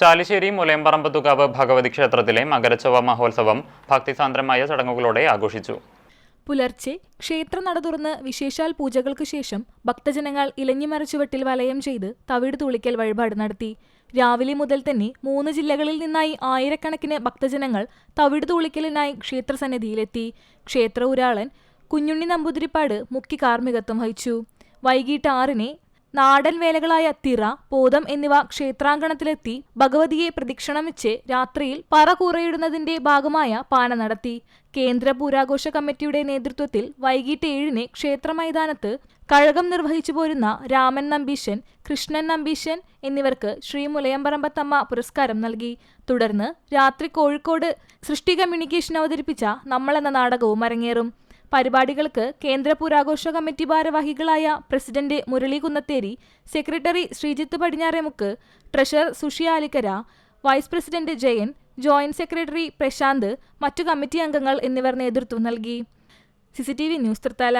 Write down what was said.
ചാലിശ്ശേരി മുലയമ്പറമ്പത്തുകാവ് ഭഗവതി ക്ഷേത്രത്തിലെ മകരച്ചൊവ്വ മഹോത്സവം ഭക്തിസാന്ദ്രമായ ചടങ്ങുകളോടെ ആഘോഷിച്ചു. പുലർച്ചെ ക്ഷേത്ര നട തുറന്ന് വിശേഷാൽ പൂജകൾക്ക് ശേഷം ഭക്തജനങ്ങൾ ഇലഞ്ഞിമരച്ചുവട്ടിൽ വലയം ചെയ്ത് തവിട് തുളിക്കൽ വഴിപാട് നടത്തി. രാവിലെ മുതൽ തന്നെ മൂന്ന് ജില്ലകളിൽ നിന്നായി ആയിരക്കണക്കിന് ഭക്തജനങ്ങൾ തവിട് തുളിക്കലിനായി ക്ഷേത്രസന്നിധിയിലെത്തി. ക്ഷേത്ര ഉരാളൻ കുഞ്ഞുണ്ണി നമ്പൂതിരിപ്പാട് മുഖ്യ കാർമ്മികത്വം വഹിച്ചു. വൈകിട്ട് ആറിന് നാടൻ വേലകളായ തിറ പോതം എന്നിവ ക്ഷേത്രാങ്കണത്തിലെത്തി ഭഗവതിയെ പ്രദക്ഷിണം വെച്ച് രാത്രിയിൽ പറ കൂറയിടുന്നതിന്റെ ഭാഗമായ പാന നടത്തി. കേന്ദ്ര പൂരാഘോഷ കമ്മിറ്റിയുടെ നേതൃത്വത്തിൽ വൈകിട്ട് ഏഴിന് ക്ഷേത്ര മൈതാനത്ത് കഴകം നിർവഹിച്ചു പോരുന്ന രാമൻ നമ്പീശൻ കൃഷ്ണൻ നമ്പീശൻ എന്നിവർക്ക് ശ്രീ മുലയമ്പറമ്പത്തമ്മ പുരസ്കാരം നൽകി. തുടർന്ന് രാത്രി കോഴിക്കോട് സൃഷ്ടി കമ്മ്യൂണിക്കേഷൻ അവതരിപ്പിച്ച നമ്മളെന്ന നാടകവും അരങ്ങേറും. പരിപാടികൾക്ക് കേന്ദ്ര പുരാഘോഷ കമ്മിറ്റി ഭാരവാഹികളായ president Murali Kunnatheri secretary Sreejith Padinjaremukku treasurer Sushi Alikkara vice president Jayan joint secretary Prashanth മറ്റു കമ്മിറ്റി അംഗങ്ങൾ എന്നിവർ നേതൃത്വം നൽകി. CCTV news Thrithala.